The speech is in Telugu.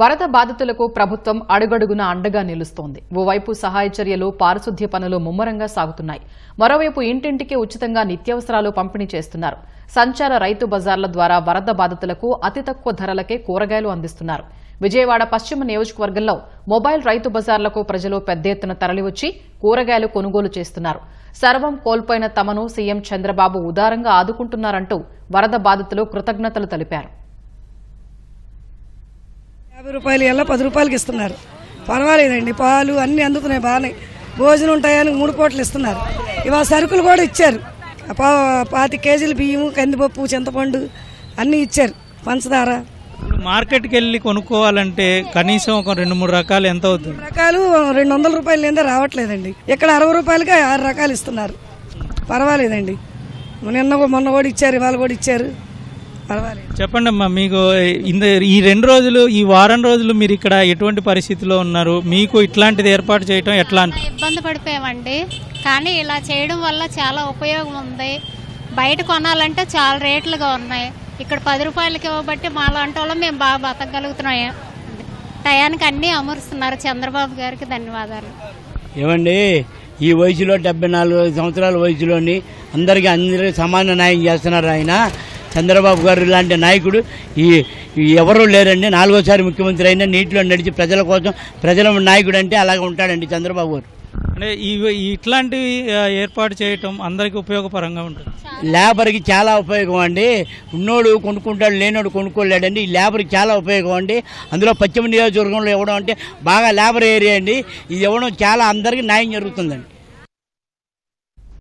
వరద బాధితులకు ప్రభుత్వం అడుగడుగున అండగా నిలుస్తోంది. ఓవైపు సహాయ చర్యలు పారిశుద్ధ్య పనులు ముమ్మరంగా సాగుతున్నాయి. మరోవైపు ఇంటింటికి ఉచితంగా నిత్యావసరాలు పంపిణీ చేస్తున్నారు. సంచార రైతు బజార్ల ద్వారా వరద బాధితులకు అతి తక్కువ ధరలకే కూరగాయలు అందిస్తున్నారు. విజయవాడ పశ్చిమ నియోజకవర్గంలో మొబైల్ రైతు బజార్లకు ప్రజలు పెద్ద ఎత్తున తరలివచ్చి కూరగాయలు కొనుగోలు చేస్తున్నారు. సర్వం కోల్పోయిన తమను సీఎం చంద్రబాబు ఉదారంగా ఆదుకుంటున్నారంటూ వరద బాధితులు కృతజ్ఞతలు తెలిపారు. యాభై రూపాయలు ఎలా పది రూపాయలకి ఇస్తున్నారు? పర్వాలేదండి పాలు అన్నీ అందుతున్నాయి బాగానే. భోజనం ఉంటాయని మూడు పూటలు ఇస్తున్నారు. ఇవాళ సరుకులు కూడా ఇచ్చారు. పాతి కేజీలు బియ్యము కందిపప్పు చింతపండు అన్నీ ఇచ్చారు. పంచదార. మార్కెట్కి వెళ్ళి కొనుక్కోవాలంటే కనీసం ఒక రెండు మూడు రకాలు ఎంత అవుతుంది? రకాలు రెండు వందల రూపాయలు లేదా రావట్లేదండి. ఇక్కడ అరవై రూపాయలకి ఆరు రకాలు ఇస్తున్నారు. పర్వాలేదండి. నిన్న మొన్న కూడా ఇచ్చారు ఇవాళ కూడా ఇచ్చారు. చెప్పండి అమ్మా మీకు ఇంద ఈ రెండు రోజులు ఈ వారం రోజులు మీరు ఇక్కడ ఎటువంటి పరిస్థితిలో ఉన్నారు? మీకు ఇట్లాంటిది ఏర్పాటు చేయటం ఎట్లా ఇబ్బంది పడిపోయామండి. కానీ ఇలా చేయడం వల్ల చాలా ఉపయోగం ఉంది. బయట కొనాలంటే చాలా రేట్లుగా ఉన్నాయి. ఇక్కడ పది రూపాయలకి ఇవ్వబట్టి మా లాంటి వాళ్ళం మేము బాగా బతకగలుగుతున్నాం. టయానికి అన్నీ అమరుస్తున్నారు. చంద్రబాబు గారికి ధన్యవాదాలు. ఏమండి ఈ వయసులో డెబ్బై నాలుగు సంవత్సరాల వయసులోని అందరికీ అందరికీ సమాన న్యాయం చేస్తున్నారు ఆయన. చంద్రబాబు గారు లాంటి నాయకుడు ఈ ఎవరూ లేరండి. నాలుగోసారి ముఖ్యమంత్రి అయినా నీటిలో నడిచి ప్రజల కోసం ప్రజల నాయకుడు అంటే అలాగే ఉంటాడండి చంద్రబాబు గారు. అంటే ఇట్లాంటివి ఏర్పాటు చేయటం అందరికీ ఉపయోగపరంగా ఉంటుంది. లేబర్కి చాలా ఉపయోగం అండి. ఉన్నోడు కొనుక్కుంటాడు లేనోడు కొనుక్కోలేడండి. ఈ లేబర్కి చాలా ఉపయోగం అండి. అందులో పశ్చిమ నియోజకవర్గంలో ఇవ్వడం అంటే బాగా లేబర్ ఏరియా అండి. ఇది ఇవ్వడం చాలా అందరికీ న్యాయం జరుగుతుందండి.